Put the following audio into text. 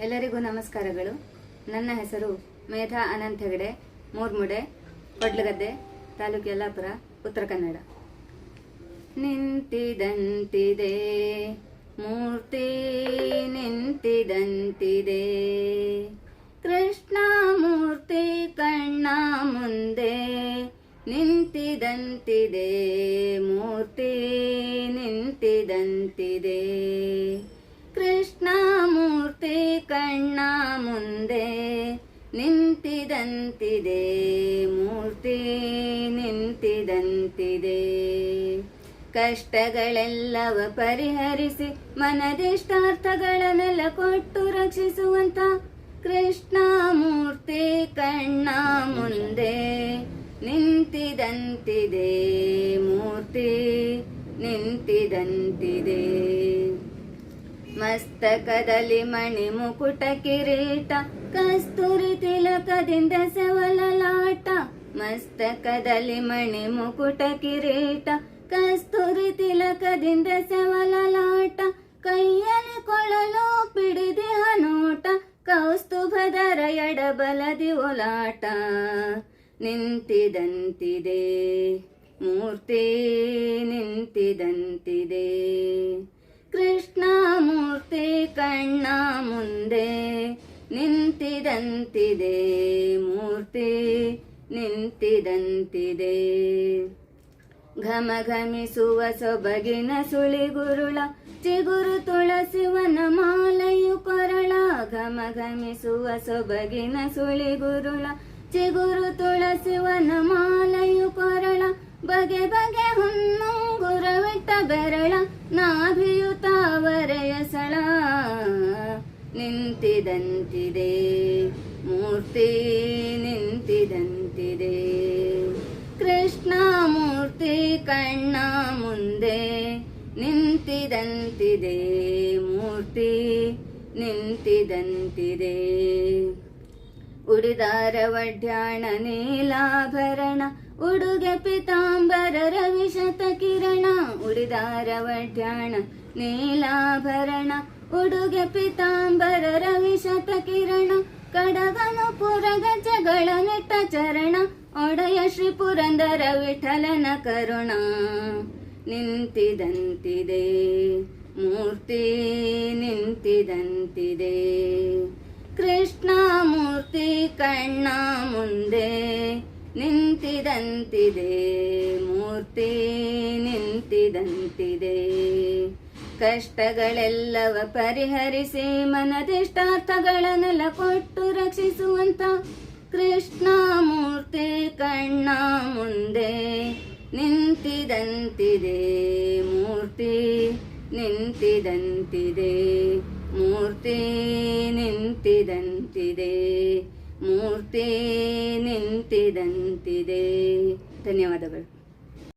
ಎಲ್ಲರಿಗೂ ನಮಸ್ಕಾರಗಳು. ನನ್ನ ಹೆಸರು ಮೇಧಾ ಅನಂತ್ ಹೆಗಡೆ, ಮೂರ್ಮುಡೆ, ಪಡ್ಲಗದ್ದೆ, ತಾಲೂಕು ಯಲ್ಲಾಪುರ, ಉತ್ತರ ಕನ್ನಡ. ನಿಂತಿದಂತಿದೆ, ಮೂರ್ತಿ ನಿಂತಿದಂತಿದೆ. ಕೃಷ್ಣ ಮೂರ್ತಿ ಕಣ್ಣ ಮುಂದೆ ನಿಂತಿದಂತಿದೆ, ಮೂರ್ತಿ ನಿಂತಿದಂತಿದೆ. ಕೃಷ್ಣ ಮೂರ್ತಿ ಕಣ್ಣ ಮುಂದೆ ನಿಂತಿದಂತಿದೆ. ಮೂರ್ತಿ ನಿಂತಿದಂತಿದೆ. ಕಷ್ಟಗಳೆಲ್ಲವ ಪರಿಹರಿಸಿ ಮನದಿಷ್ಟಾರ್ಥಗಳನ್ನೆಲ್ಲ ಕೊಟ್ಟು ರಕ್ಷಿಸುವಂತ ಕೃಷ್ಣ ಮೂರ್ತಿ ಕಣ್ಣ ಮುಂದೆ ನಿಂತಿದಂತಿದೆ. ಮೂರ್ತಿ ನಿಂತಿದಂತಿದೆ. ಮಸ್ತಕದಲ್ಲಿ ಮಣಿ ಮುಕುಟ ಕಿರೀಟ, ಕಸ್ತೂರಿ ತಿಲಕದಿಂದ ಸವಲಲಾಟ ಮಸ್ತಕದಲ್ಲಿ ಮಣಿ ಮುಕುಟ ಕಿರೀಟ, ಕಸ್ತೂರಿ ತಿಲಕದಿಂದ ಸವಲಲಾಟ ಕೈಯಲ್ಲಿ ಕೊಳಲು ಪಿಡಿದಿಹ ನೋಟ ಕೌಸ್ತುಭದರ ಎಡಬಲದಿ ಒಲಾಟ. ನಿಂತಿದಂತಿದೆ ಮೂರ್ತಿ, ನಿಂತಿದಂತಿದೆ. ಕೃಷ್ಣ ಕಣ್ಣ ಮುಂದೆ ನಿಂತಿದಂತಿದೆ ಮೂರ್ತಿ, ನಿಂತಿದಂತಿದೆ. ಘಮ ಘಮಿಸುವ ಸೊಬಗಿನ ಸುಳಿಗುರುಳ, ಚಿಗುರು ತುಳಸಿವನ ಮಾಲೆಯು ಕೊರಳ. ಘಮ ಘಮಿಸುವ ಸೊಬಗಿನ ಸುಳಿಗುರುಳ, ಚಿಗುರು ತುಳಸಿವನ ಮಾಲೆಯು ಕೊರಳ. ಬಗೆ ನಿಂತಿದಂತಿದೆ. ಮೂರ್ತಿ ನಿಂತಿದಂತಿದೆ. ಕೃಷ್ಣ ಮೂರ್ತಿ ಕಣ್ಣ ಮುಂದೆ ನಿಂತಿದಂತಿದೆ. ಮೂರ್ತಿ ನಿಂತಿದಂತಿದೆ. ಉಡಿದಾರ ವಡ್ಯಾಣ ನೀಲಾಭರಣ ಉಡುಗೆ ಪಿತಾಂಬರ ರವಿಶತ ಕಿರಣ, ಉಡಿದಾರ ವಡ್ಯಾಣ ನೀಲಾಭರಣ, ಉಡುಗೆ ಪಿತಾಂಬರ ರವಿಶತ ಕಿರಣ, ಕಡಗನು ಪುರಗಜಗಳ ನೆಟ್ಟ ಚರಣ, ಒಡೆಯ ಶ್ರೀ ಪುರಂದರ ವಿಠಲನ ಕರುಣ. ನಿಂತಿದಂತಿದೆ, ಮೂರ್ತಿ ನಿಂತಿದಂತಿದೆ. ಕೃಷ್ಣ ಮೂರ್ತಿ ಕಣ್ಣ ಮುಂದೆ ನಿಂತಿದಂತಿದೆ, ಮೂರ್ತಿ ನಿಂತಿದಂತಿದೆ. ಕಷ್ಟಗಳೆಲ್ಲವ ಪರಿಹರಿಸಿ ಮನದಿಷ್ಟಾರ್ಥಗಳನ್ನೆಲ್ಲ ಕೊಟ್ಟು ರಕ್ಷಿಸುವಂತ ಕೃಷ್ಣ ಮೂರ್ತಿ ಕಣ್ಣ ಮುಂದೆ ನಿಂತಿದಂತಿದೆ, ಮೂರ್ತಿ ನಿಂತಿದಂತಿದೆ ಮೂರ್ತಿ ನಿಂತಿದಂತಿದೆ. ಮೂರ್ತಿ ನಿಂತಿದಂತಿದೆ. ಧನ್ಯವಾದಗಳು.